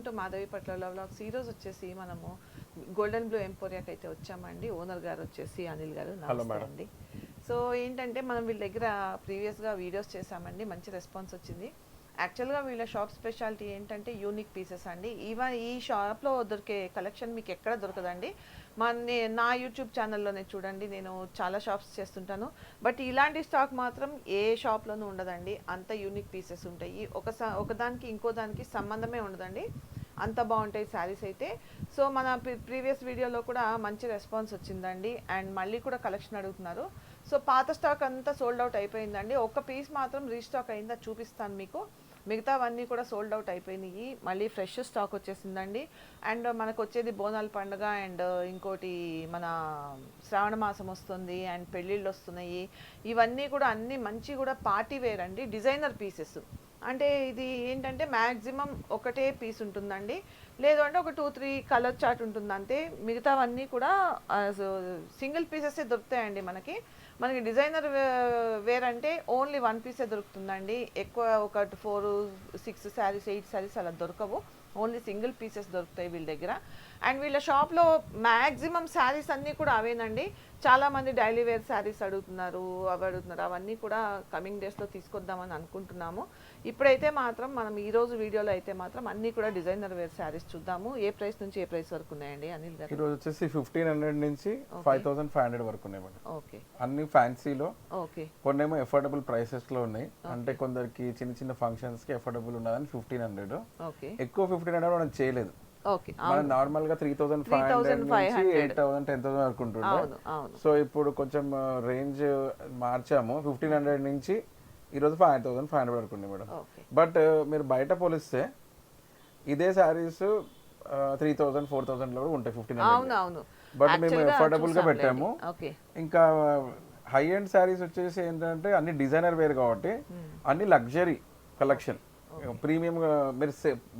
Welcome to Madhavi పట్ల vlogs ఈ రోజు వచ్చేసి మనము గోల్డెన్ బ్లూ ఎంపోరియాకి అయితే వచ్చామండి. ఓనర్ గారు వచ్చేసి అనిల్ గారు. నమస్తే. అండి. సో ఏంటంటే మనం వీళ్ళ దగ్గర ప్రీవియస్గా వీడియోస్ చేసామండి మంచి రెస్పాన్స్ వచ్చింది. యాక్చువల్గా వీళ్ళ షాప్ స్పెషాలిటీ ఏంటంటే యూనిక్ పీసెస్ అండి. ఈవెన్ ఈ షాప్లో దొరికే కలెక్షన్ మీకు ఎక్కడ దొరకదండి? మన నా యూట్యూబ్ ఛానల్లోనే చూడండి నేను చాలా షాప్స్ చేస్తుంటాను. బట్ ఇలాంటి స్టాక్ మాత్రం ఏ షాప్లోనూ ఉండదండి. అంత యూనిక్ పీసెస్ ఉంటాయి. ఒక స- ఒకదానికి ఇంకో దానికి సంబంధమే ఉండదండి. అంత బాగుంటాయి శారీస్ అయితే. సో మన ప్రీవియస్ వీడియోలో కూడా మంచి రెస్పాన్స్ వచ్చిందండి. అండ్ మళ్ళీ కూడా కలెక్షన్ అడుగుతున్నారు. సో పాత స్టాక్ అంతా సోల్డ్ అవుట్ అయిపోయిందండి. ఒక పీస్ మాత్రం రీస్టాక్ అయిందా చూపిస్తాను మీకు. మిగతావన్నీ కూడా సోల్డ్ అవుట్ అయిపోయినాయి. మళ్ళీ ఫ్రెష్ స్టాక్ వచ్చేసిందండి. అండ్ మనకు వచ్చేది బోనాల పండుగ అండ్ ఇంకోటి మన శ్రావణ మాసం వస్తుంది అండ్ పెళ్ళిళ్ళు వస్తున్నాయి. ఇవన్నీ కూడా అన్ని మంచి కూడా పార్టీ వేర్ అండి. డిజైనర్ పీసెస్ అంటే ఇది ఏంటంటే మ్యాక్సిమం ఒకటే పీస్ ఉంటుందండి. లేదు అంటే ఒక టూ త్రీ కలర్ చార్ట్ ఉంటుంది అంతే మిగతావన్నీ కూడా సింగిల్ పీసెసే దొరుకుతాయండి మనకి. మనకి డిజైనర్ వేర్ అంటే ఓన్లీ వన్ పీసే దొరుకుతుందండి. ఎక్కువ ఒక four six saris eight saris అలా దొరకవు. ఓన్లీ సింగిల్ పీసెస్ దొరుకుతాయి వీళ్ళ దగ్గర. అండ్ వీళ్ళ షాప్లో మ్యాక్సిమం శారీస్ అన్నీ కూడా అవేనండి. చాలామంది డైలీ వేర్ శారీస్ అడుగుతున్నారు అవి అడుగుతున్నారు. అవన్నీ కూడా కమింగ్ డేస్లో తీసుకొద్దామని అనుకుంటున్నాము. ఇప్పుడైతే మాత్రం మనం ఈ రోజు వీడియోలో అయితే మాత్రం అన్నీ కూడా డిజైనర్ వేర్ శారీస్ చూద్దాము. ఏ ప్రైస్ నుంచి ఏ ప్రైస్ వరకు ఉన్నాయండి? అనిల్ గారు. ఈరోజు వచ్చేసి ఫిఫ్టీన్ హండ్రెడ్ నుంచి ఫైవ్ థౌసండ్ ఫైవ్ హండ్రెడ్ వరకు ఉన్నాయి మేడం ఓకే. అన్ని ఫ్యాన్సీలో. ఓకే. కొన్నేమో ఎఫోర్డబుల్ ప్రైసెస్లో ఉన్నాయి అంటే కొందరికి చిన్న చిన్న ఫంక్షన్స్కి ఎఫోర్డబుల్ ఉన్నదని ఫిఫ్టీన్ హండ్రెడ్. ఓకే. ఎక్కువ ఫిఫ్టీన్ హండ్రెడ్ మనం చేయలేదు. ఓకే. మనం నార్మల్గా త్రీ థౌసండ్ ఫైవ్ హండ్రెడ్ 3,500 నుంచి ఎయిట్ థౌసండ్ టెన్ థౌసండ్ వరకు ఉంటుండే. సో ఇప్పుడు కొంచెం రేంజ్ మార్చాము. ఫిఫ్టీన్ హండ్రెడ్ నుంచి ఈరోజు ఫైవ్ థౌసండ్ ఫైవ్ హండ్రెడ్ వరకు ఉంది మేడం బట్ మీరు బయట పోలిస్తే ఇదే శారీస్ త్రీ థౌసండ్ ఫోర్ థౌసండ్లో కూడా ఉంటాయి ఫిఫ్టీన్ బట్ మేము Actually గా affordable గా చూసాంలేండి. పెట్టాము. ఇంకా హై ఎండ్ శారీస్ వచ్చేసి ఏంటంటే అన్ని డిజైనర్ వేర్ కాబట్టి అన్ని లగ్జరీ కలెక్షన్ ప్రీమియం మీరు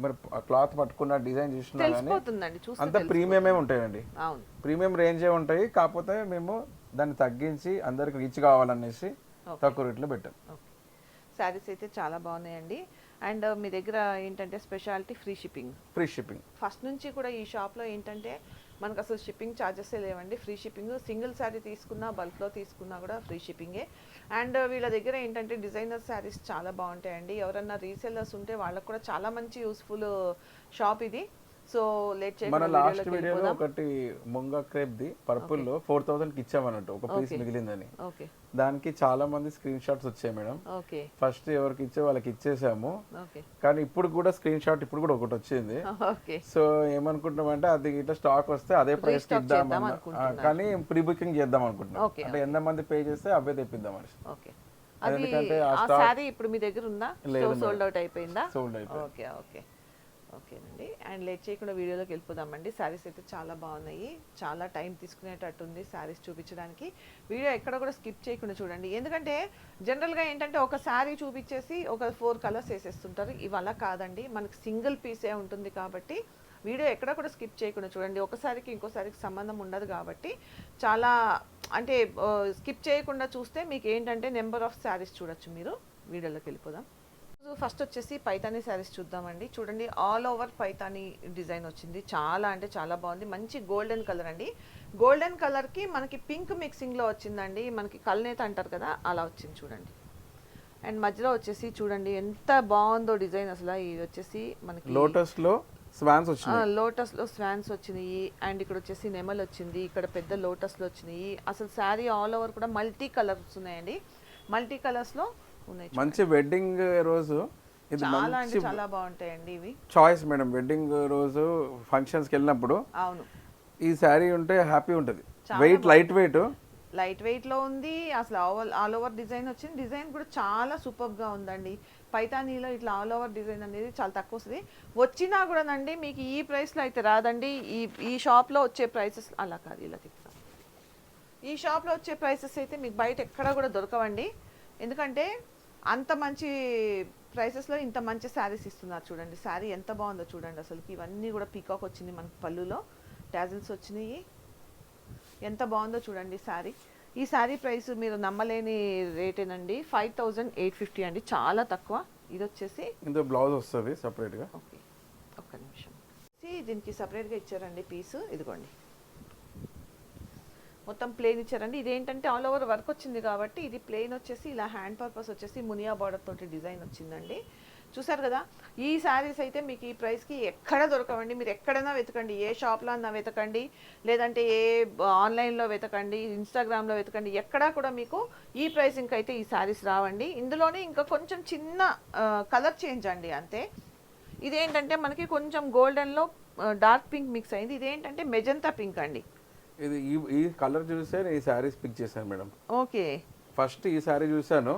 మీరు క్లాత్ పట్టుకున్న డిజైన్ చూసినా కానీ అంత ప్రీమియమే ఉంటాయండి. ప్రీమియం రేంజే ఉంటాయి కాకపోతే మేము దాన్ని తగ్గించి అందరికి రీచ్ కావాలనేసి తక్కువ రేట్లో పెట్టాం. శారీస్ అయితే చాలా బాగున్నాయండి. అండ్ మీ దగ్గర ఏంటంటే speciality free shipping. Free shipping. First నుంచి కూడా ఈ షాప్లో ఏంటంటే మనకు అసలు షిప్పింగ్ ఛార్జెస్ లేవండి. Free shipping. సింగిల్ శారీ తీసుకున్నా బల్క్లో తీసుకున్నా కూడా ఫ్రీ షిప్పింగే. అండ్ వీళ్ళ దగ్గర ఏంటంటే డిజైనర్ శారీస్ చాలా బాగుంటాయండి. ఎవరన్నా రీసెల్లర్స్ ఉంటే వాళ్ళకు కూడా చాలా మంచి యూస్ఫుల్ షాప్ ఇది. సో లేట్ మన లాస్ట్ వీడియోలో ఒకటి ముంగ క్రేప్ ది పర్పుల్లో ఫోర్ థౌసండ్కి ఇచ్చామన్నట్టు ఒక పీస్. మిగిలిందని. ఓకే. దానికి చాలా మంది స్క్రీన్ షాట్స్ వచ్చాయి మేడం. ఓకే. ఫస్ట్ ఎవరికి ఇచ్చే వాళ్ళకి ఇచ్చేసాము. ఓకే. కానీ ఇప్పుడు కూడా స్క్రీన్ షాట్ ఇప్పుడు కూడా ఒకటి వచ్చింది. ఓకే. సో ఏమనుకుంటున్నామంటే అది ఇట్లా స్టాక్ వస్తే అదే ప్రైస్కి ఇద్దాం కానీ ప్రీ బుకింగ్ చేద్దాం అనుకుంటున్నాం. అంటే ఎంత మంది పే చేస్తే అవే తెప్పిద్దాం అని ఓకే. అది ఎందుకంటే ఆ శారీ ఇప్పుడు మీ దగ్గర ఉందా? సోల్డ్ అవుట్ అయిపోయిందా? సోల్డ్ అయిపోయింది. Okay okay. ఓకేనండి. అండ్ లేట్ చేయకుండా వీడియోలోకి వెళ్ళిపోదామండి. శారీస్ అయితే చాలా బాగున్నాయి. చాలా టైం తీసుకునేటట్టుంది శారీస్ చూపించడానికి. వీడియో ఎక్కడ కూడా స్కిప్ చేయకుండా చూడండి. ఎందుకంటే జనరల్గా ఏంటంటే ఒక శారీ చూపించేసి ఒక ఫోర్ కలర్స్ వేసేస్తుంటారు. ఇవలా కాదండి. మనకి సింగిల్ పీసే ఉంటుంది కాబట్టి వీడియో ఎక్కడ కూడా స్కిప్ చేయకుండా చూడండి. ఒకసారికి ఇంకోసారికి సంబంధం ఉండదు కాబట్టి చాలా అంటే స్కిప్ చేయకుండా చూస్తే మీకు ఏంటంటే నెంబర్ ఆఫ్ శారీస్ చూడొచ్చు మీరు. వీడియోలోకి వెళ్ళిపోదాం. ఫస్ట్ వచ్చేసి పైతానీ శారీస్ చూద్దామండి. చూడండి ఆల్ ఓవర్ పైతానీ డిజైన్ వచ్చింది. చాలా అంటే చాలా బాగుంది. మంచి గోల్డెన్ కలర్ అండి. గోల్డెన్ కలర్కి మనకి పింక్ మిక్సింగ్లో వచ్చిందండి. మనకి కల్నేత అంటారు కదా అలా వచ్చింది చూడండి. అండ్ మధ్యలో వచ్చేసి చూడండి ఎంత బాగుందో డిజైన్ అసలు. ఇది వచ్చేసి మనకి లోటస్లో స్వాన్స్ వచ్చినాయి. లోటస్లో స్వాన్స్ వచ్చినాయి. అండ్ ఇక్కడ వచ్చేసి నెమల్ వచ్చింది. ఇక్కడ పెద్ద లోటస్లో వచ్చినాయి. అసలు శారీ ఆల్ ఓవర్ కూడా మల్టీ కలర్స్ ఉన్నాయండి. మల్టీ కలర్స్లో ఉన్నాయి మంచి వెడ్డింగ్ రోజు. ఇది చాలా అంటే చాలా బాగుంటాయండి ఇవి. Choice madam. వెడ్డింగ్ రోజు ఫంక్షన్స్కి వెళ్ళినప్పుడు అవును. ఈ శారీ ఉంటే హ్యాపీ ఉంటుంది. వెయిట్ లైట్ వెయిట్ లైట్ వెయిట్లో ఉంది. అసలు ఆల్ ఆల్ ఓవర్ డిజైన్ వచ్చింది. డిజైన్ కూడా చాలా సూపర్గా ఉందండి. పైతానీలో ఇట్లా ఆల్ ఓవర్ డిజైన్ అనేది చాలా తక్కువ వస్తుంది. వచ్చినా కూడానండి మీకు ఈ ప్రైస్లో అయితే రాదండి. ఈ ఈ షాప్లో వచ్చే ప్రైసెస్ అలా కాదు ఇలా తిప్పుతాం ఈ షాప్లో వచ్చే ప్రైసెస్ అయితే మీకు బయట ఎక్కడ కూడా దొరకవండి. ఎందుకంటే అంత మంచి ప్రైసెస్లో ఇంత మంచి శారీస్ ఇస్తున్నారు చూడండి. శారీ ఎంత బాగుందో చూడండి అసలు. ఇవన్నీ కూడా పీకాక్ వచ్చింది మనకి పళ్ళులో. టాజిల్స్ వచ్చినాయి. ఎంత బాగుందో చూడండి శారీ ఈ శారీ ప్రైస్ మీరు నమ్మలేని రేటేనండి ఫైవ్ థౌజండ్ ఎయిట్ ఫిఫ్టీ అండి. చాలా తక్కువ. ఇది వచ్చేసి ఇందులో బ్లౌజ్ వస్తుంది సపరేట్గా ఓకే ఒక్క నిమిషం. దీనికి సపరేట్గా ఇచ్చారండి పీస్ ఇదిగోండి. మొత్తం ప్లెయిన్ ఇచ్చారండి. ఇదేంటంటే ఆల్ ఓవర్ వర్క్ వచ్చింది కాబట్టి ఇది ప్లెయిన్ వచ్చేసి ఇలా హ్యాండ్ పర్పస్ వచ్చేసి మునియా బార్డర్ తోటి డిజైన్ వచ్చిందండి. చూసారు కదా? ఈ శారీస్ అయితే మీకు ఈ ప్రైస్కి ఎక్కడ దొరకవండి. మీరు ఎక్కడైనా వెతకండి. ఏ షాప్లో అన్నా వెతకండి. లేదంటే ఏ ఆన్లైన్లో వెతకండి. ఇన్స్టాగ్రామ్లో వెతకండి. ఎక్కడా కూడా మీకు ఈ ప్రైసింగ్కి అయితే ఈ శారీస్ రావండి. ఇందులోనే ఇంకా కొంచెం చిన్న కలర్ చేంజ్ అండి అంతే. ఇదేంటంటే మనకి కొంచెం గోల్డెన్లో డార్క్ పింక్ మిక్స్ అయింది. ఇదేంటంటే మెజంతా పింక్ అండి. ఇది ఈ ఈ కలర్ చూసే నేను ఈ శారీస్ పిక్ చేశాను మేడం. ఓకే. ఫస్ట్ ఈ శారీ చూసాను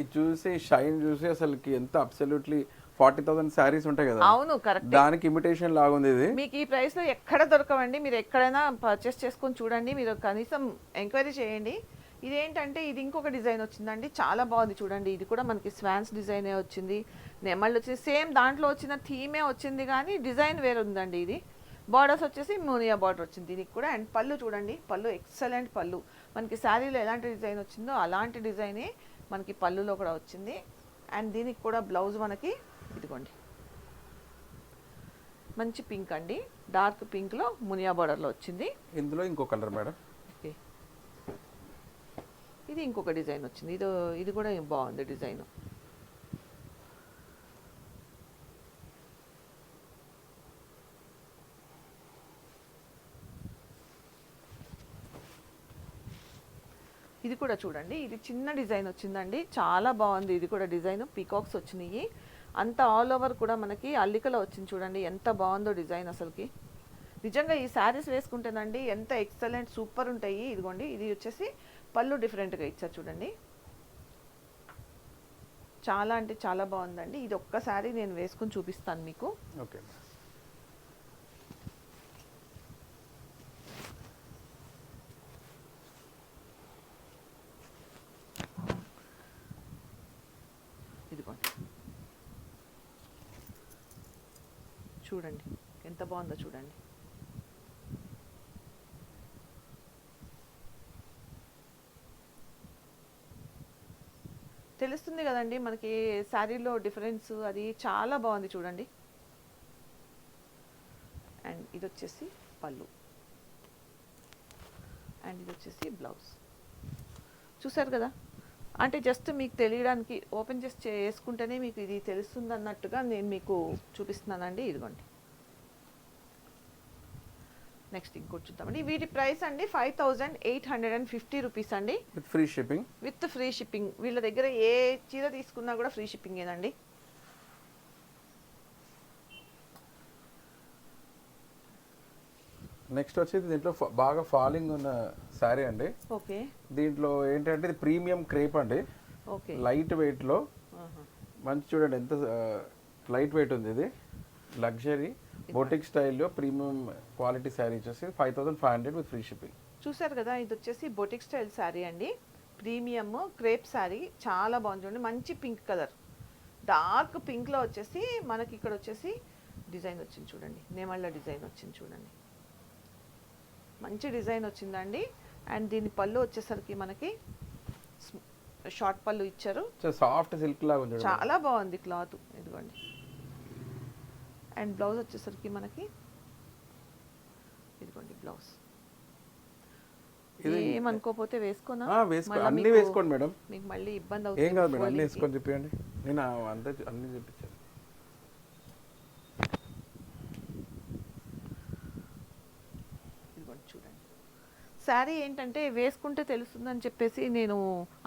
ఇది చూసి షైన్ చూసి అసలుకి ఎంత అబ్సల్యూట్లీ ఫార్టీ థౌసండ్ శారీస్ ఉంటాయి కదా. అవును కరెక్ట్. దానికి ఇమిటేషన్ లాగుంది ఇది. మీకు ఈ ప్రైస్లో ఎక్కడ దొరకవండి? మీరు ఎక్కడైనా పర్చేస్ చేసుకొని చూడండి. మీరు కనీసం ఎంక్వైరీ చేయండి. ఇదేంటంటే ఇది ఇంకొక డిజైన్ వచ్చిందండి. చాలా బాగుంది చూడండి. ఇది కూడా మనకి స్వాన్స్ డిజైనే వచ్చింది. నెమళ్ళు వచ్చి సేమ్ దాంట్లో వచ్చిన థీమే వచ్చింది కానీ డిజైన్ వేరే ఉందండి ఇది. బార్డర్స్ వచ్చేసి మోనియా బార్డర్ వచ్చింది. దీనికి కూడా అండ్ పళ్ళు చూడండి. పళ్ళు ఎక్సలెంట్ పళ్ళు. మనకి శారీలో ఎలాంటి డిజైన్ వచ్చిందో అలాంటి డిజైనే మనకి పళ్ళులో కూడా వచ్చింది. అండ్ దీనికి కూడా బ్లౌజ్ మనకి ఇదిగోండి. మంచి పింక్ అండి. డార్క్ పింక్లో మునియా బార్డర్లో వచ్చింది. ఇందులో ఇంకో కలర్ మేడం ఓకే. ఇది ఇంకొక డిజైన్ వచ్చింది. ఇది ఇది కూడా బాగుంది డిజైన్ కూడా చూడండి. ఇది చిన్న డిజైన్ వచ్చిందండి. చాలా బాగుంది. ఇది కూడా డిజైన్. పీకాక్స్ వచ్చినాయి. అంత ఆల్ ఓవర్ కూడా మనకి అల్లికలో వచ్చింది చూడండి. ఎంత బాగుందో డిజైన్ అసలుకి. నిజంగా ఈ శారీస్ వేసుకుంటేనండి ఎంత ఎక్సలెంట్ సూపర్ ఉంటాయి. ఇదిగోండి. ఇది వచ్చేసి పళ్ళు డిఫరెంట్గా ఇచ్చారు చూడండి. చాలా అంటే చాలా బాగుందండి. ఇది ఒక్కసారి నేను వేసుకుని చూపిస్తాను మీకు. ఓకే ఇదిగోండి చూడండి. ఎంత బాగుందో చూడండి. తెలుస్తుంది కదండి మనకి శారీలో డిఫరెన్స్ అది చాలా బాగుంది చూడండి. అండ్ ఇది వచ్చేసి పళ్ళు. అండ్ ఇది వచ్చేసి బ్లౌజ్. చూసారు కదా? అంటే జస్ట్ మీకు తెలియడానికి ఓపెన్ చేసి చేసుకుంటేనే మీకు ఇది తెలుస్తుంది అన్నట్టుగా నేను మీకు చూపిస్తున్నానండి. ఇదిగోండి. నెక్స్ట్ ఇంకోటి చూద్దామండి. వీటి ప్రైస్ అండి five thousand eight hundred and fifty rupees అండి. With free shipping with free shipping వీళ్ళ దగ్గర ఏ చీర తీసుకున్నా కూడా ఫ్రీ షిప్పింగ్ ఏనండి నెక్స్ట్ వచ్చేది దీంట్లో బాగా ఫాలింగ్ ఉన్న శారీ అండి. ఓకే. దీంట్లో ఏంటంటే ఇది ప్రీమియం క్రేప్ అండి. ఓకే. లైట్ వెయిట్లో మంచి చూడండి ఎంత లైట్ వెయిట్ ఉంది ఇది. లగ్జరీ బోటిక్ స్టైల్లో ప్రీమియం క్వాలిటీ శారీ వచ్చేసి five thousand five hundred with free shipping. చూసారు కదా ఇది వచ్చేసి బొటిక్ స్టైల్ శారీ అండి. ప్రీమియం క్రేప్ శారీ చాలా బాగుంది చూడండి. మంచి పింక్ కలర్. డార్క్ పింక్లో వచ్చేసి మనకి ఇక్కడ వచ్చేసి డిజైన్ వచ్చింది చూడండి. నేమళ్ళ డిజైన్ వచ్చింది చూడండి. మంచి డిజైన్ వచ్చిందండి. అండ్ దీని పళ్ళు వచ్చేసరికి మనకి షార్ట్ పళ్ళు ఇచ్చారు. సాఫ్ట్ సిల్క్ లాగా ఉంది చాలా బాగుంది క్లాత్. ఇదిగోండి. అండ్ బ్లౌజ్ వచ్చేసరికి మనకి ఇదిగోండి బ్లౌజ్. ఇది- ఏమనుకోపోతే వేసుకోనా? అన్ని వేసుకోండి మేడం. మీకు మళ్ళీ ఇబ్బంది ఏం అవుతుంది కాదు మేడం అన్ని. వేసుకొని చెప్పండి నేను అంతా అన్ని చూపించాను ఇదిగోండి చూడండి శారీ ఏంటంటే వేసుకుంటే తెలుస్తుందని చెప్పేసి నేను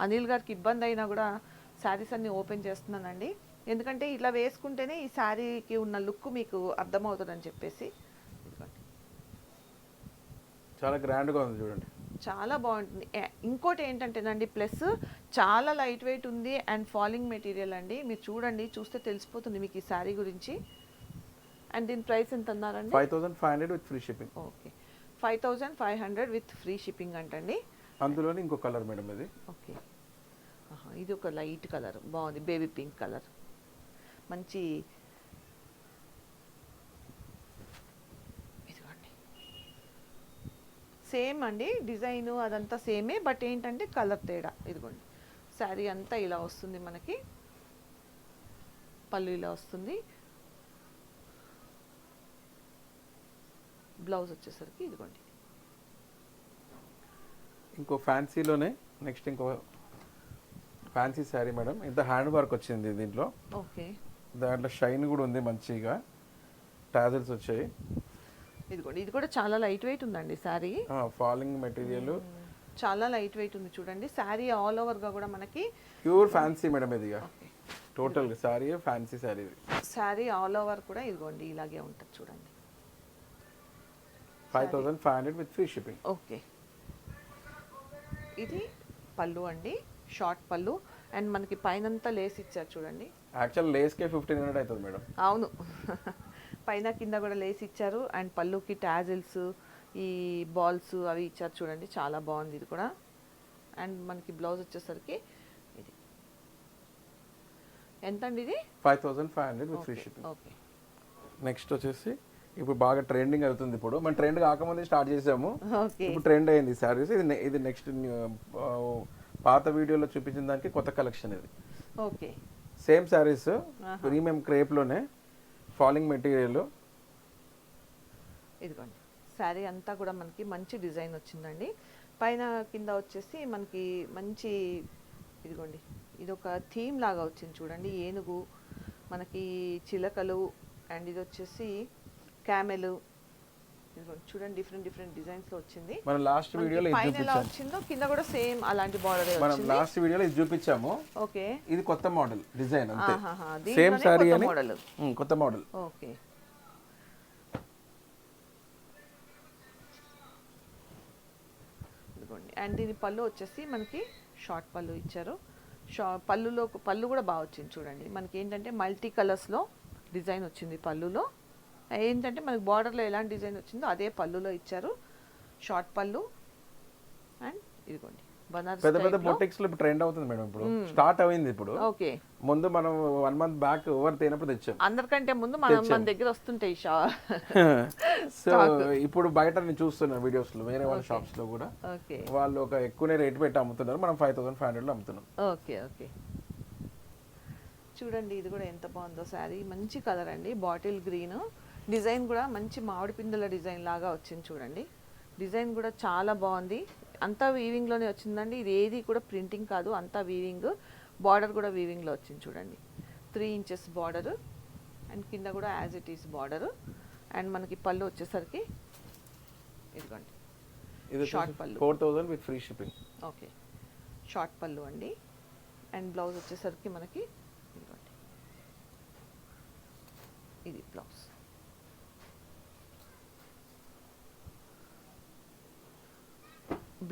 అనిల్ గారికి ఇబ్బంది అయినా కూడా శారీస్ అన్ని ఓపెన్ చేస్తున్నానండి. ఎందుకంటే ఇలా వేసుకుంటేనే ఈ శారీకి ఉన్న లుక్ మీకు అర్థమవుతుందని చెప్పేసి. చాలా గ్రాండ్గా ఉంది చూడండి. చాలా బాగుంటుంది. ఇంకోటి ఏంటంటేనండి ప్లస్ చాలా లైట్ వెయిట్ ఉంది అండ్ ఫాలింగ్ మెటీరియల్ అండి. మీరు చూడండి చూస్తే తెలిసిపోతుంది మీకు ఈ శారీ గురించి. అండ్ దీని ప్రైస్ ఎంత అన్నారండి five thousand five hundred with free shipping. Okay. Five thousand five hundred with free shipping అంటండి. అందులోనే ఇంకో కలర్ మేడం ఇది. ఓకే. ఇది ఒక లైట్ కలర్ బాగుంది బేబీ పింక్ కలర్. మంచి సేమ్ అండి డిజైన్ అదంతా సేమే బట్ ఏంటంటే కలర్ తేడా. ఇదిగోండి శారీ అంతా ఇలా వస్తుంది మనకి. పళ్ళు ఇలా వస్తుంది. బ్లౌజ్ వచ్చేసరికి ఇదిగోండి. ఇంకో ఫ్యాన్సీలోనే నెక్స్ట్ ఇంకో ఫ్యాన్సీ శారీ మేడం. ఇంత హ్యాండ్ వర్క్ వచ్చింది దీంట్లో. ఓకే. దాంట్లో షైన్ కూడా ఉంది మంచిగా. టాజల్స్ వచ్చాయి. ఇదిగోండి ఇది కూడా చాలా లైట్ వెయిట్ ఉందండి శారీ. Falling material. చాలా లైట్ వెయిట్ ఉంది చూడండి. శారీ ఆల్ ఓవర్గా కూడా మనకి ప్యూర్ ఫ్యాన్సీ మేడం ఇది total sari fancy sari sari all over కూడా ఇదిగోండి ఇలాగే ఉంటుంది చూడండి. Five thousand five hundred with free shipping okay ఇది పళ్ళు అండి. షార్ట్ పళ్ళు. అండ్ మనకి పైనంతా లేస్ ఇచ్చారు చూడండి. యాక్చువల్ లేస్కే ఫిఫ్టీన్ హండ్రెడ్ అవుతుంది మేడం. అవును. పైన కింద కూడా లేస్ ఇచ్చారు. అండ్ పళ్ళుకి టాజిల్స్ ఈ బాల్స్ అవి ఇచ్చారు చూడండి. చాలా బాగుంది ఇది కూడా. అండ్ మనకి బ్లౌజ్ వచ్చేసరికి ఇది. ఎంత అండి ఇది five thousand five hundred with free shipping okay next వచ్చేసి ఇప్పుడు బాగా ట్రెండింగ్ అవుతుంది ఇప్పుడు. మనం ట్రెండ్ కాకముందే స్టార్ట్ చేసాము. ఇప్పుడు ట్రెండ్ అయింది. శారీస్ ఇది ఇది నెక్స్ట్ పాత వీడియోలో చూపించిన దానికి కొత్త కలెక్షన్ ఇది. ఓకే. సేమ్ శారీస్. ప్రీమియం క్రేప్లోనే ఫాలింగ్ మెటీరియల్ ఇదిగోండి. శారీ అంతా కూడా మనకి మంచి డిజైన్ వచ్చిందండి. పైన కింద వచ్చేసి మనకి మంచి ఇదిగోండి. ఇది ఒక థీమ్ లాగా వచ్చింది చూడండి. ఏనుగు మనకి చిలకలు అండ్ ఇది వచ్చేసి క్యామెల్ చూడండి డిఫరెంట్ డిఫరెంట్ డిజైన్స్లో వచ్చింది. మనం లాస్ట్ వీడియోలో ఇది చూపించాము వచ్చిందో కింద కూడా సేమ్ అలాంటి బార్డర్ మనం వచ్చింది. లాస్ట్ వీడియోలో ఇది చూపించాము. ఓకే. ఇది కొత్త మోడల్ డిజైన్ అంతే. సేమ్ కొత్త అని. కొత్త మోడల్ ఓకే. ఇదిగోండి. అండ్ దీని పళ్ళు వచ్చేసి మనకి షార్ట్ పళ్ళు ఇచ్చారు. షా పళ్ళులో పళ్ళు కూడా బాగా వచ్చింది చూడండి. మనకి ఏంటంటే మల్టీ కలర్స్లో డిజైన్ వచ్చింది పళ్ళులో. ఏంటంటే మనకి బార్డర్లో ఎలాంటి డిజైన్ వచ్చిందో అదే పళ్ళులో ఇచ్చారు. షార్ట్ పళ్ళు. అండ్ ఇదిగోండి పెద్ద పెద్ద. బొటిక్స్లో. ట్రెండ్ అవుతుంది మేడం ఇప్పుడు. స్టార్ట్ అయింది ఇప్పుడు. ఓకే ముందు మనం వన్ మంత్ బ్యాక్ ఓవర్ తేనప్పుడు తెచ్చాం అందరికంటే ముందు మనం మన దగ్గర వస్తుంటాయి షా సో ఇప్పుడు బయట నేను చూస్తున్నాను వీడియోస్లో వేరే వాళ్ళ షాప్స్లో కూడా ఓకే వాళ్ళు ఒక ఎక్కువనే రేట్ పెట్టి అమ్ముతున్నారు. మనం ఫైవ్ థౌసండ్ ఫైవ్ హండ్రెడ్లో అమ్ముతున్నాం. ఓకే ఓకే చూడండి ఇది కూడా ఎంత బాగుందో శారీ. మంచి కలర్ అండి. బాటిల్ గ్రీన్ డిజైన్ కూడా మంచి మామిడి పిందెల డిజైన్ లాగా వచ్చింది చూడండి. డిజైన్ కూడా చాలా బాగుంది. అంతా వీవింగ్లోనే వచ్చిందండి. ఇది ఏది కూడా ప్రింటింగ్ కాదు అంతా వీవింగ్ బార్డర్ కూడా వీవింగ్లో వచ్చింది చూడండి. త్రీ ఇంచెస్ బార్డర్ అండ్ కింద కూడా as it is border and మనకి పళ్ళు వచ్చేసరికి ఇదిగోండి. ఇది Short పళ్ళు. Four thousand with free shipping okay short పళ్ళు అండి. అండ్ బ్లౌజ్ వచ్చేసరికి మనకి ఇదిగోండి. ఇది బ్లౌజ్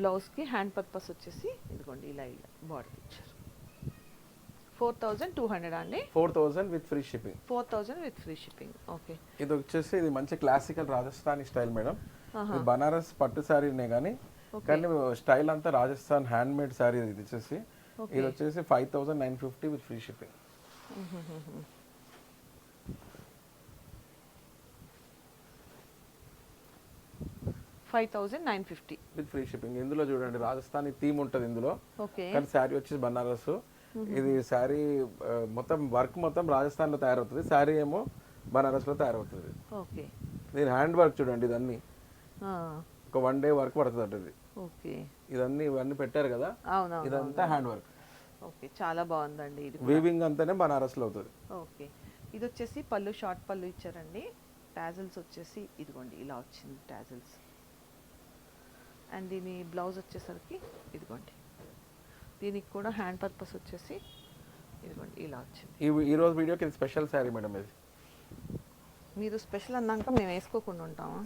బ్లౌజ్కి హ్యాండ్ పర్పస్ వచ్చేసి ఇదిగోండి ఇలా ఇలా బార్డర్ ఇచ్చారు ఫోర్ థౌజండ్ టూ హండ్రెడ్ అండి? Four thousand with free shipping. Four thousand with free shipping. Okay. ఇది వచ్చేసి ఇది మంచి classical Rajasthani style madam. Banaras పట్టు శారీనే కానీ కానీ స్టైల్ అంతా రాజస్థాన్ హ్యాండ్ మేడ్ శారీ ఇది వచ్చేసి. ఇది వచ్చేసి five thousand nine fifty with free shipping. Five thousand nine fifty. With free shipping ఇందులో చూడండి రాజస్థానీ థీమ్ ఉంటుంది ఇందులో. ఓకే. కానీ శారీ వచ్చేసి బనారస్. ఇది శారీ మొత్తం వర్క్ మొత్తం రాజస్థాన్లో తయారవుతుంది. శారీ ఏమో బనారస్లో తయారవుతుంది. ఓకే. దీని హ్యాండ్ వర్క్ చూడండి ఇదన్నీ. ఒక వన్ డే వర్క్ పడుతుంది అంటే ఇది. ఓకే. ఇదన్నీ ఇవన్నీ పెట్టారు కదా? ఇదంతా హ్యాండ్ వర్క్. ఓకే చాలా బాగుందండి ఇది వీవింగ్ అంతానే బనారస్లో అవుతుంది. ఓకే. ఇది వచ్చేసి పళ్ళు షార్ట్ పళ్ళు ఇచ్చారండి. టాజిల్స్ వచ్చేసి ఇదిగోండి ఇలా వచ్చింది టాజిల్స్ అండ్ దీని బ్లౌజ్ వచ్చేసరికి ఇదిగోండి. దీనికి కూడా హ్యాండ్ పర్పస్ వచ్చేసి ఇదిగోండి ఇలా వచ్చింది. ఈ ఈ రోజు వీడియోకి ఇది స్పెషల్ శారీ మేడం ఇది. మీరు స్పెషల్ అన్నాక మేము వేసుకోకుండా ఉంటామా?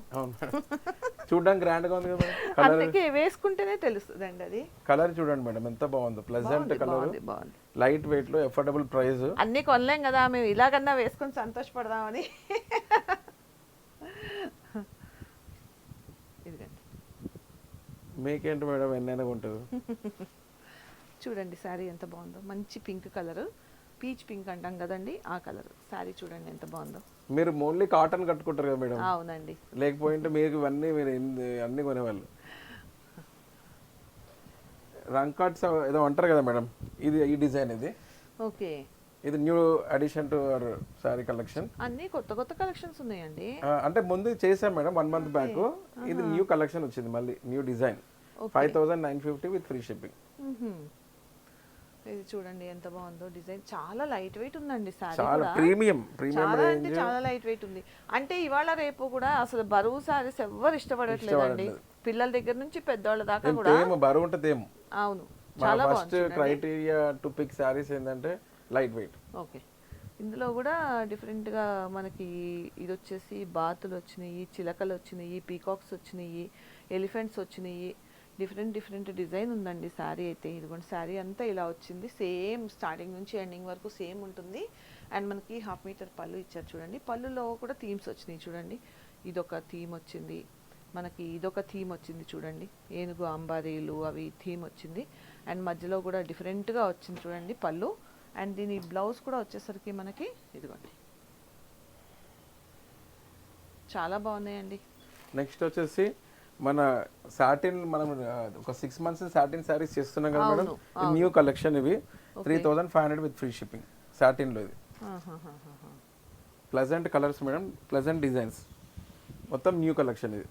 చూడడానికి గ్రాండ్గా ఉంది కదా అందుకే వేసుకుంటేనే తెలుస్తుందండి అది. కలర్ చూడండి మేడం ఎంత బాగుందో. ప్లెజెంట్ కలర్ లైట్ వెయిట్లో ఎఫోర్డబుల్ ప్రైస్ అన్నీ కొనలేం కదా మేము ఇలాగన్నా వేసుకొని సంతోషపడదామని ఇదిగండి మీకేంటి మేడం ఎన్నైనా ఉంటుంది చూడండి శారీ ఎంత బాగుందో. మంచి పింక్ కలర్. పీచ్ పింక్ అంటాం కదండి ఆ కలర్. శారీ చూడండి ఎంత బాగుందో. మీరు ఓన్లీ కాటన్ కట్టుకుంటారు కదా మేడం? అవునండి. లేకపోయింటే మీకు ఇవన్నీ మీరు అన్ని కొనేవాళ్ళు. రంగ్ కార్డ్స్ ఏదో అంటారు కదా మేడం? ఇది ఈ డిజైన్ ఇది. ఓకే. ఇది new addition to our sari collection. అన్ని కొత్త కొత్త కలెక్షన్స్ ఉన్నాయండి. అంటే ముందు చేసాం మేడం వన్ మంత్ బ్యాక్. ఇది న్యూ కలెక్షన్ వచ్చింది మళ్ళీ new design. Five thousand nine fifty with free shipping. ఇది చూడండి ఎంత బాగుందో డిజైన్. చాలా లైట్ వెయిట్ ఉందండి సారీ చాలా ప్రీమియం ప్రీమియం చాలా అంటే చాలా లైట్ వెయిట్ ఉంది. అంటే ఇవాళ రేపు కూడా అసలు బరువు సారీస్ ఎవ్వరు ఇష్టపడట్లేదండి. పిల్లల దగ్గర నుంచి పెద్దవాళ్ళ దాకా కూడా బరువు ఉంటే తేము. అవును. చాలా first criteria to pick saris ఏంటంటే లైట్ వెయిట్ ఓకే ఇందులో కూడా డిఫరెంట్గా మనకి ఇది వచ్చేసి బాతులు వచ్చినాయి చిలకలు వచ్చినాయి పీకాక్స్ వచ్చినాయి ఎలిఫెంట్స్ వచ్చినాయి డిఫరెంట్ డిఫరెంట్ డిజైన్ ఉందండి శారీ అయితే. ఇదిగోండి శారీ అంతా ఇలా వచ్చింది. సేమ్ స్టార్టింగ్ నుంచి ఎండింగ్ వరకు సేమ్ ఉంటుంది. అండ్ మనకి హాఫ్ మీటర్ పళ్ళు ఇచ్చారు చూడండి. పళ్ళులో కూడా థీమ్స్ వచ్చినాయి చూడండి. ఇదొక థీమ్ వచ్చింది. మనకి ఇదొక థీమ్ వచ్చింది చూడండి. ఏనుగు అంబారీలు అవి థీమ్ వచ్చింది. అండ్ మధ్యలో కూడా డిఫరెంట్గా వచ్చింది చూడండి పళ్ళు. అండ్ దీని బ్లౌజ్ కూడా వచ్చేసరికి మనకి ఇదిగోండి. చాలా బాగున్నాయండి. నెక్స్ట్ వచ్చేసి మన సాటిన్ మనం ఒక సిక్స్ మంత్స్ సాటిన్ శారీస్ చేస్తున్నాం కదా మేడం. న్యూ కలెక్షన్ ఇవి. Three thousand five hundred with free shipping సాటిన్లో ఇది. Pleasant colours madam pleasant designs మొత్తం న్యూ కలెక్షన్ ఇది.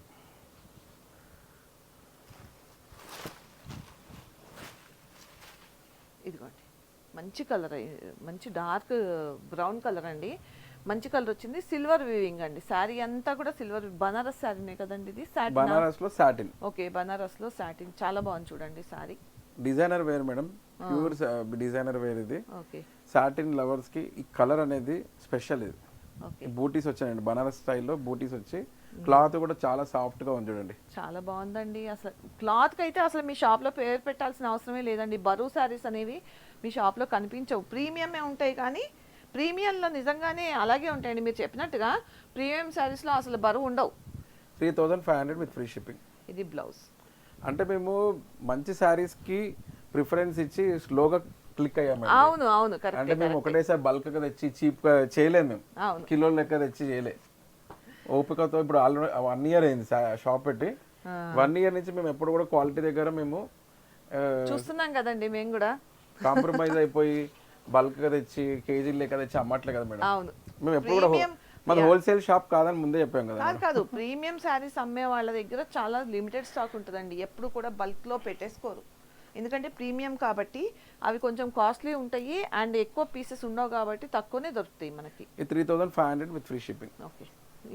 ఇదిగోండి. మంచి కలర్ మంచి డార్క్ బ్రౌన్ కలర్ అండి. మంచి కలర్ వచ్చింది. సిల్వర్ వీవింగ్ అండి. శారీ అంతా కూడా సిల్వర్ బనారస్ శారీనే కదండి ఇది? బనారస్లో సాటిన్ ఓకే బనారస్లో సాటిన్ చాలా బాగుంది చూడండి sari designer wear madam. Pure designer wear ఇది. ఓకే. సాటిన్ లవర్స్కి ఈ కలర్ అనేది స్పెషల్ ఇది. బూటీస్ వచ్చాయండి. బనారస్ స్టైల్లో బూటీస్ వచ్చి క్లాత్ కూడా చాలా సాఫ్ట్గా ఉంది చూడండి. చాలా బాగుందండి. అసలు క్లాత్కి అయితే అసలు మీ షాప్లో పేరు పెట్టాల్సిన అవసరమే లేదండి. బరువు శారీస్ అనేవి మీ షాప్లో కనిపించవు. ప్రీమియమే ఉంటాయి కానీ ప్రీమియంలో నిజంగానే అలాగే ఉంటాయండి. మీరు చెప్పినట్టుగా ప్రీమియం శారీస్లో అసలు బరువు ఉండవు. Three thousand five hundred with free shipping. ఇది బ్లౌజ్. అంటే మేము మంచి శారీస్కి ప్రిఫరెన్స్ ఇచ్చి స్లోగా క్లిక్ అయ్యాము అవును అవును అంటే మేము ఒకటేసారి బల్క్ తెచ్చి చీప్ చేయలేము మేము. కిలో లెక్క తెచ్చి చేయలే. ఓపికతో ఇప్పుడు ఆల్రెడీ వన్ ఇయర్ అయింది షాప్ పెట్టి. వన్ ఇయర్ నుంచి మేము ఎప్పుడు కూడా క్వాలిటీ దగ్గర మేము చూస్తున్నాం కదండి మేము కూడా. కాంప్రమైజ్ అయిపోయి బల్క్గా తెచ్చి కేజీ లెక్క తెచ్చి అమ్మట్లే కదా మేడం. అవును. మేము ఎప్పుడు కూడా Premium, మన హోల్సేల్ షాప్ కాదని ముందే చెప్పాం కదా కాదు కాదు ప్రీమియం శారీస్ అమ్మే వాళ్ళ దగ్గర చాలా లిమిటెడ్ స్టాక్ ఉంటుందండి. ఎప్పుడు కూడా బల్క్లో పెట్టేసుకోరు. ఎందుకంటే ప్రీమియం కాబట్టి అవి కొంచెం కాస్ట్లీ ఉంటాయి అండ్ ఎక్కువ పీసెస్ ఉండవు కాబట్టి తక్కువనే దొరుకుతాయి మనకి. ఈ three thousand five hundred with free shipping. Okay.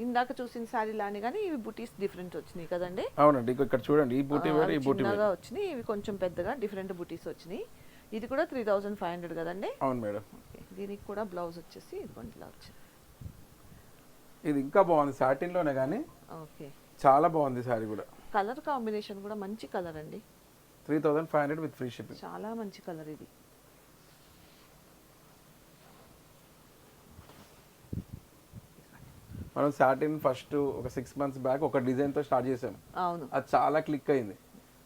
ఇందాక చూసిన శారీ లాని కానీ ఇవి బుటీస్ డిఫరెంట్ వచ్చినాయి కదండి. అవునండి ఇక ఇక్కడ చూడండి ఈ బూటీ ఆ, వేరు ఈ అవి బూటీ వేరు. చిన్నగా వచ్చినాయి ఇవి కొంచెం పెద్దగా డిఫరెంట్ బుటీస్ వచ్చినాయి. ఇది కూడా త్రీ థౌజండ్ ఫైవ్ హండ్రెడ్ కదండి? అవును మేడం. దీనికి కూడా బ్లౌజ్ వచ్చేసి ఇదిగోండి ఇలా వచ్చింది. ఇది ఇంకా బాగుంది సాటిన్లోనే కానీ ఓకే. చాలా బాగుంది సారీ కూడా. కలర్ కాంబినేషన్ కూడా మంచి కలర్ అండి. Three thousand five hundred with free shipping చాలా మంచి కలర్ ఇది. మనం సాటిన్ ఫస్ట్ ఒక సిక్స్ మంత్స్ బ్యాక్ ఒక డిజైన్తో స్టార్ట్ చేసాం అవును. అది చాలా క్లిక్ అయింది.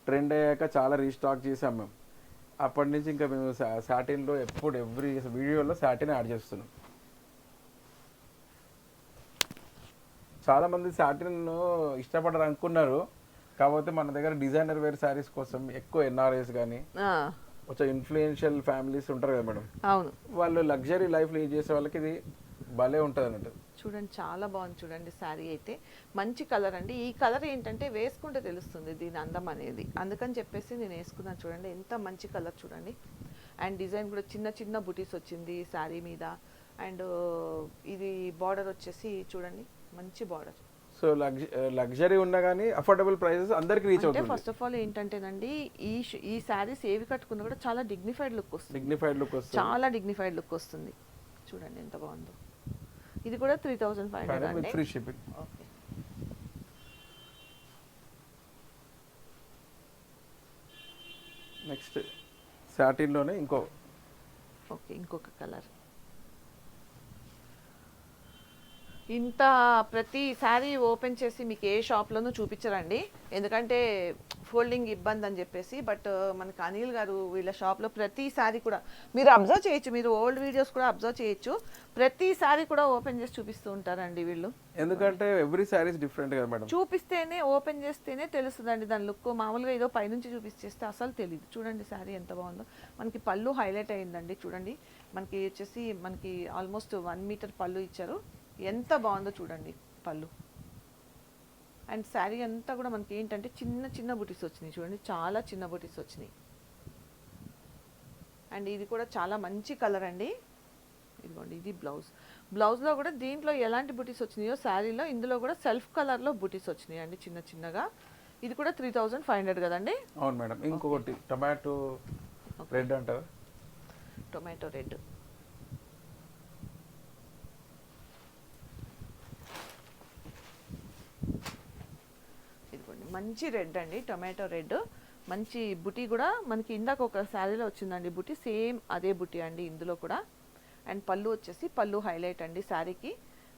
ట్రెండ్ అయ్యాక చాలా రీస్టాక్ చేసాం మేము. అప్పటి నుంచి ఇంకా మేము సాటిన్లో ఎప్పుడు ఎవ్రీ వీడియోలో సాటిన్ యాడ్ చేస్తున్నాం. చాలా మంది సాటిన్ ఇష్టపడరు అనుకున్నారు. కాకపోతే మన దగ్గర డిజైనర్ వేర్ శారీస్ కోసం ఎక్కువ ఎన్ఆర్ఎస్ కానీ కొంచెం ఇన్ఫ్లుయెన్షియల్ ఫ్యామిలీస్ ఉంటారు కదా మేడం. అవును. వాళ్ళు లగ్జరీ లైఫ్ లీడ్ చేసే వాళ్ళకి ఇది భలే ఉంటుంది అన్నట్టు చూడండి చాలా బాగుంది చూడండి శారీ అయితే. మంచి కలర్ అండి. ఈ కలర్ ఏంటంటే వేసుకుంటే తెలుస్తుంది దీని అందం అనేది. అందుకని చెప్పేసి నేను వేసుకున్నాను చూడండి. ఎంత మంచి కలర్ చూడండి. అండ్ డిజైన్ కూడా చిన్న చిన్న బుటీస్ వచ్చింది శారీ మీద. అండ్ ఇది బార్డర్ వచ్చేసి చూడండి మంచి బార్డర్. సో లగ్జ లగ్జరీ ఉన్నా కానీ అఫోర్డబుల్ ప్రైసెస్ అందరికి రీచ్ అవుతుంది. ఫస్ట్ ఆఫ్ ఆల్ ఏంటంటేనండి ఈ ఈ శారీస్ ఏవి కట్టుకున్నా కూడా చాలా డిగ్నిఫైడ్ లుక్ వస్తుంది. డిగ్నిఫైడ్ లుక్ వస్తుంది. చాలా డిగ్నిఫైడ్ లుక్ వస్తుంది. చూడండి ఎంత బాగుందో. ఇది కూడా three thousand five hundred free shipping okay next సాటిన్లోనే ఇంకో ఓకే ఇంకొక కలర్ ఇంత ప్రతి శారీ ఓపెన్ చేసి మీకు ఏ షాప్లోనూ చూపించరండి. ఎందుకంటే ఫోల్డింగ్ ఇబ్బంది అని చెప్పేసి బట్ మనకి అనిల్ గారు వీళ్ళ షాప్లో ప్రతి శారీ కూడా మీరు అబ్జర్వ్ చేయొచ్చు మీరు ఓల్డ్ వీడియోస్ కూడా అబ్జర్వ్ చేయొచ్చు. ప్రతి శారీ కూడా ఓపెన్ చేసి చూపిస్తూ ఉంటారండి వీళ్ళు. ఎందుకంటే ఎవ్రీ శారీస్ డిఫరెంట్ కదా మేడం. చూపిస్తేనే ఓపెన్ చేస్తేనే తెలుస్తుందండి దాని లుక్. మామూలుగా ఏదో పైనుంచి చూపిస్తే అసలు తెలియదు చూడండి శారీ ఎంత బాగుందో. మనకి పళ్ళు హైలైట్ అయిందండి చూడండి. మనకి వచ్చేసి మనకి ఆల్మోస్ట్ వన్ మీటర్ పళ్ళు ఇచ్చారు. ఎంత బాగుందో చూడండి పళ్ళు. అండ్ శారీ అంతా కూడా మనకి ఏంటంటే చిన్న చిన్న బుటీస్ వచ్చినాయి చూడండి చాలా చిన్న బుటీస్ వచ్చినాయి. అండ్ ఇది కూడా చాలా మంచి కలర్ అండి. ఇదిగోండి ఇది బ్లౌజ్. బ్లౌజ్లో కూడా దీంట్లో ఎలాంటి బుటీస్ వచ్చినాయో శారీలో ఇందులో కూడా సెల్ఫ్ కలర్లో బుటీస్ వచ్చినాయి అండి చిన్న చిన్నగా. ఇది కూడా త్రీ థౌజండ్ ఫైవ్ హండ్రెడ్ కదండి? అవును మేడం. ఇంకొకటి టమాటో రెడ్ అంటారా. టొమాటో రెడ్ ఇదిగోండి మంచి రెడ్ అండి టొమాటో రెడ్. మంచి బుటీ కూడా మనకి ఇందాక ఒక శారీలో వచ్చిందండి బుటీ సేమ్ అదే బుటీ అండి ఇందులో కూడా. అండ్ పళ్ళు వచ్చేసి పళ్ళు హైలైట్ అండి శారీకి.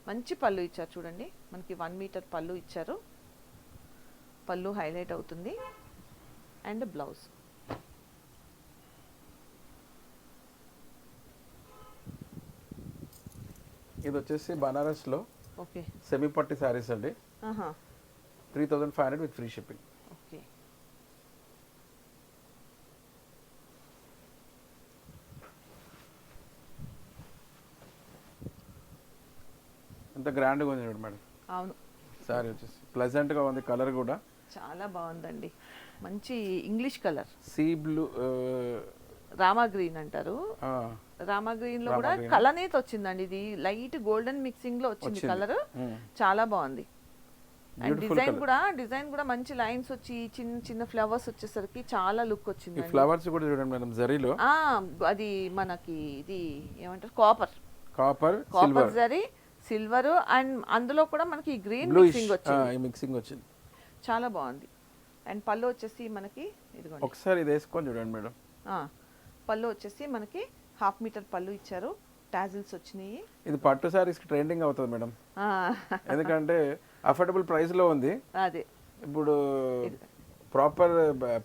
మంచి పళ్ళు ఇచ్చారు చూడండి మనకి వన్ మీటర్ పళ్ళు ఇచ్చారు. పళ్ళు హైలైట్ అవుతుంది. And blouse. ఇది వచ్చేసి బనారస్లో ఓకే. సెమీ పట్టి శారీస్ అండి. Three thousand five hundred with free shipping okay ఎంత గ్రాండ్గా ఉంది చూడండి మేడం. అవును. శారీ వచ్చేసి. ప్లెజెంట్గా ఉంది కలర్ కూడా. చాలా బాగుందండి. మంచి English colour sea blue rama green అంటారు. రామా గ్రీన్లో కూడా green. కలనేత వచ్చిందండి ఇది. లైట్ గోల్డెన్ మిక్సింగ్లో వచ్చింది. కలర్. చాలా బాగుంది. డిజైన్. కూడా డిజైన్ కూడా మంచి లైన్స్ వచ్చి చిన్న చిన్న ఫ్లవర్స్ వచ్చేసరికి చాలా లుక్ వచ్చింది ఫ్లవర్స్ కూడా చూడండి మేడం జరీలో అది మనకి ఇది ఏమంటారు? Copper copper copper zari silver and అందులో కూడా మనకి గ్రీన్ మిక్సింగ్ వచ్చింది. మిక్సింగ్ వచ్చింది. చాలా బాగుంది. అండ్ పళ్ళు వచ్చేసి మనకి ఇదిగోండి. ఒకసారి ఇది వేసుకొని చూడండి మేడం. పళ్ళు వచ్చేసి మనకి హాఫ్ మీటర్ పళ్ళు ఇచ్చారు. టాజిల్స్ వచ్చినాయి. ఇది పట్టు శారీస్కి ట్రెండింగ్ అవుతుంది మేడం. ఎందుకంటే అఫోర్డబుల్ ప్రైస్లో ఉంది. అదే. ఇప్పుడు ప్రాపర్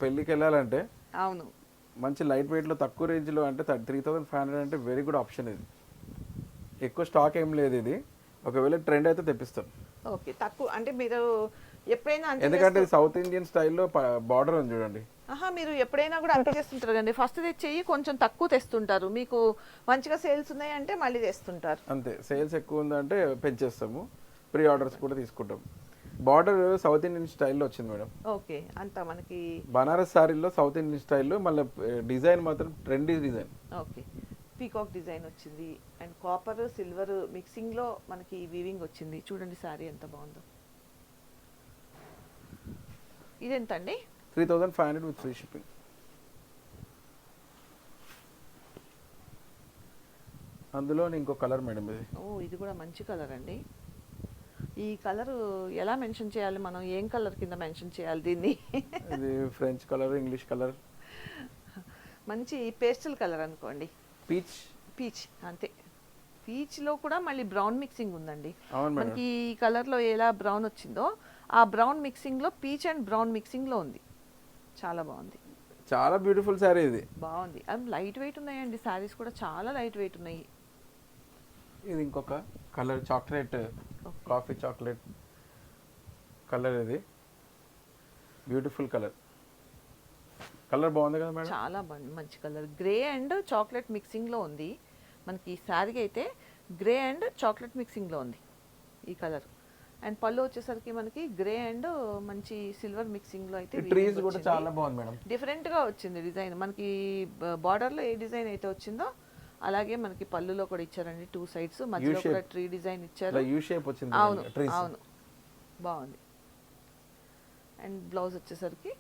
పెళ్ళికి వెళ్ళాలంటే అవును. మంచి లైట్ వెయిట్లో తక్కువ రేంజ్లో అంటే త్రీ థౌసండ్ ఫైవ్ హండ్రెడ్ అంటే వెరీ గుడ్ ఆప్షన్ ఇది. ఎక్కువ స్టాక్ ఏం లేదు ఇది. ఒకవేళ ట్రెండ్ అయితే తెప్పిస్తాం. ఓకే. తక్కువ అంటే మీరు ఎప్పుడైనా ఎందుకంటే సౌత్ ఇండియన్ స్టైల్లో బార్డర్ ఉంది చూడండి. ఆహా మీరు ఎప్పుడైనా కూడా అంతే చేస్తుంటారు కదండి. ఫస్ట్ తెచ్చేయి కొంచెం తక్కువ తెస్తుంటారు. మీకు మంచిగా సేల్స్ ఉన్నాయి అంటే మళ్ళీ తెస్తుంటారు. అంతే. సేల్స్ ఎక్కువ ఉందంటే పెంచేస్తాము. ప్రీ ఆర్డర్స్ కూడా తీసుకుంటాం. బార్డర్ సౌత్ ఇండియన్ స్టైల్లో వచ్చింది మేడం. ఓకే అంతా మనకి బనారస్ శారీలో సౌత్ ఇండియన్ స్టైల్లో మళ్ళీ డిజైన్ మాత్రం trendy design. Okay peacock design వచ్చింది. అండ్ కాపర్ సిల్వర్ మిక్సింగ్లో మనకి వీవింగ్ వచ్చింది. చూడండి సారీ ఎంత బాగుందో. ఇదెంత అండి three thousand five hundred with free shipping అందులో ఇంకో కలర్ మేడం ఇది. ఓ ఇది కూడా మంచి కలర్ అండి. ఈ కలర్ ఎలా మెన్షన్ చేయాలి మనం? ఏం కలర్ కింద మెన్షన్ చేయాలి దీన్ని? ఇది ఫ్రెంచ్ కలర్ ఇంగ్లీష్ కలర్. మంచి పేస్టల్ కలర్ అనుకోండి. పీచ్. పీచ్ అంతే. పీచ్లో కూడా మళ్ళీ బ్రౌన్ మిక్సింగ్ ఉందండి. మనకి ఈ కలర్లో ఎలా బ్రౌన్ వచ్చిందో ఆ బ్రౌన్ మిక్సింగ్లో పీచ్ అండ్ బ్రౌన్ మిక్సింగ్లో ఉంది. చాలా బాగుంది. చాలా బ్యూటిఫుల్ శారీ ఇది. బాగుంది. అవి లైట్ వెయిట్ ఉన్నాయండి. శారీస్ కూడా చాలా లైట్ వెయిట్ ఉన్నాయి. ఇది ఇంకొక colour chocolate. Coffee chocolate colour ఇది. Beautiful colour. కలర్ బాగుంది కదా మేడం? చాలా బాగుంది మంచి కలర్. గ్రే అండ్ చాక్లెట్ మిక్సింగ్లో ఉంది. మనకి ఈ శారీకి అయితే గ్రే అండ్ చాక్లెట్ మిక్సింగ్లో ఉంది ఈ కలర్. అండ్ పళ్ళు వచ్చేసరికి మనకి గ్రే అండ్ మంచి సిల్వర్ మిక్సింగ్లో అయితే ట్రీస్ కూడా చాలా బాగుంది మేడం. డిఫరెంట్గా వచ్చింది డిజైన్. మనకి బార్డర్లో ఏ డిజైన్ అయితే వచ్చిందో అలాగే మనకి పళ్ళులో కూడా ఇచ్చారండి టూ సైడ్స్. మధ్యలో. కూడా ట్రీ డిజైన్ ఇచ్చారు. ఇలా యూ షేప్ వచ్చింది అవును అవును. బాగుంది. అండ్ బ్లౌజ్ వచ్చేసరికి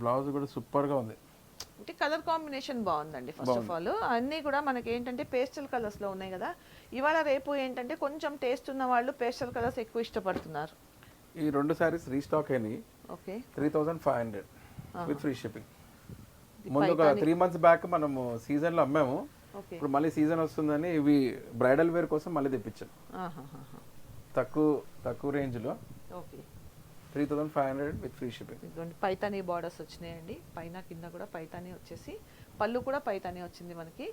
బ్లౌజ్ కూడా సూపర్గా ఉంది. అంటే కలర్ కాంబినేషన్ బాగుందండి ఫస్ట్ ఆఫ్ ఆల్. అన్నీ కూడా మనకి ఏంటంటే పేస్టల్ కలర్స్లో ఉన్నాయి కదా. ఇవాళ రేపు ఏంటంటే కొంచెం టేస్ట్ ఉన్న వాళ్ళు పేస్టల్ కలర్స్ ఎక్కువ ఇష్టపడుతున్నారు. ఈ రెండు శారీస్ రీస్టాక్ అయినాయి. Okay. Three thousand five hundred. With free shipping. ముందు ఒక త్రీ మంత్స్ బ్యాక్ మనము సీజన్లో అమ్మాము. ఇప్పుడు మళ్ళీ సీజన్ వస్తుందని ఇవి బ్రైడల్ వేర్ కోసం మళ్ళీ తెప్పించాను. తక్కువ తక్కువ రేంజ్లో okay. Three thousand five hundred with free shipping ఇదిగోండి పైతానీ బార్డర్స్ వచ్చినాయండి. పైన కింద కూడా పైతానీ వచ్చేసి పళ్ళు కూడా పైతానీ వచ్చింది మనకి.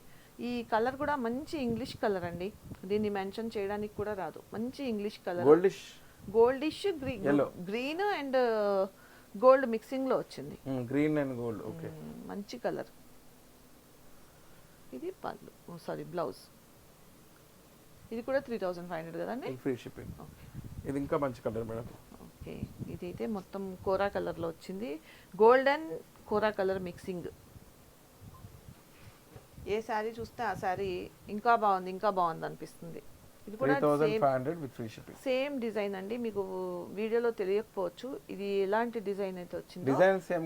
ఈ కలర్ కూడా మంచి ఇంగ్లీష్ కలర్ అండి. దీన్ని మెన్షన్ చేయడానికి కూడా రాదు. మంచి English colour goldish goldish green. Green and gold మిక్సింగ్లో వచ్చింది గ్రీన్ అండ్ గోల్డ్ ఓకే. మంచి కలర్. ఇది పళ్ళు సారీ బ్లౌజ్. ఇది కూడా త్రీ థౌజండ్ ఫైవ్ హండ్రెడ్ కదండి? Free shipping. ఇది ఇంకా మంచి కలర్ మేడం. ఓకే. ఇదైతే మొత్తం కోరా కలర్లో వచ్చింది. Golden kora colour mixing. ఏ శారీ చూస్తే ఆ శారీ ఇంకా బాగుంది ఇంకా బాగుంది అనిపిస్తుంది. ఇది కూడా సేమ్ డిజైన్ అండి. మీకు వీడియోలో తెలియకపోవచ్చు. ఇది ఎలాంటి డిజైన్ అయితే వచ్చింది? డిజైన్ సేమ్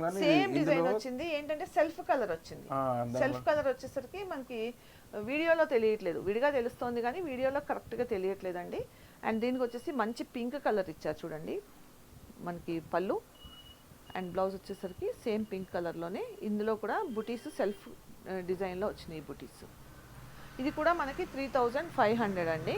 డిజైన్ వచ్చింది. ఏంటంటే సెల్ఫ్ కలర్ వచ్చింది. సెల్ఫ్ కలర్ వచ్చేసరికి మనకి వీడియోలో తెలియట్లేదు. విడిగా తెలుస్తోంది కానీ వీడియోలో కరెక్ట్గా తెలియట్లేదండి. అండ్ దీనికి వచ్చేసి మంచి పింక్ కలర్ ఇచ్చారు చూడండి. మనకి పళ్ళు. అండ్ బ్లౌజ్ వచ్చేసరికి సేమ్ పింక్ కలర్లోనే ఇందులో కూడా బుటీస్ సెల్ఫ్ డిజైన్లో వచ్చినాయి బుటీస్. ఇది కూడా మనకి త్రీ థౌజండ్ ఫైవ్ హండ్రెడ్ అండి.